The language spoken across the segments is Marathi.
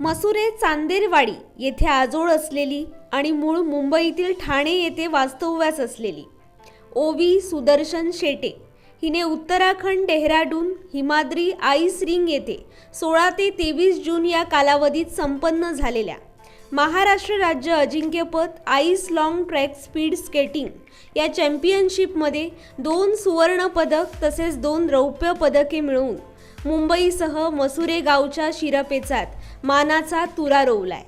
मसुरे चांदेरवाडी येथे आजोळ असलेली आणि मूळ मुंबईतील ठाणे येथे वास्तव्यास असलेली. ओवी सुदर्शन शेटे हिने उत्तराखंड डेहराडून हिमाद्री आईस रिंग येथे सोळा ते तेवीस जून या कालावधीत संपन्न झालेल्या. महाराष्ट्र राज्य अजिंक्यपद ice long track speed skating या चॅम्पियनशिपमध्ये दोन सुवर्णपदक तसेच दोन रौप्य पदके मिळवून मुंबईसह मसुरे गावच्या शिरपेचात मानाचा तुरा रोवलाय.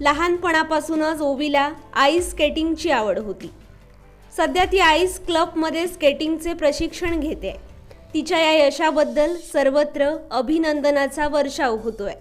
लहानपणापासूनच ओवीला आईस स्केटिंगची आवड होती. सध्या ती आईस क्लबमध्ये स्केटिंगचे प्रशिक्षण घेते. तिच्या या यशाबद्दल सर्वत्र अभिनंदनाचा वर्षाव होतोय.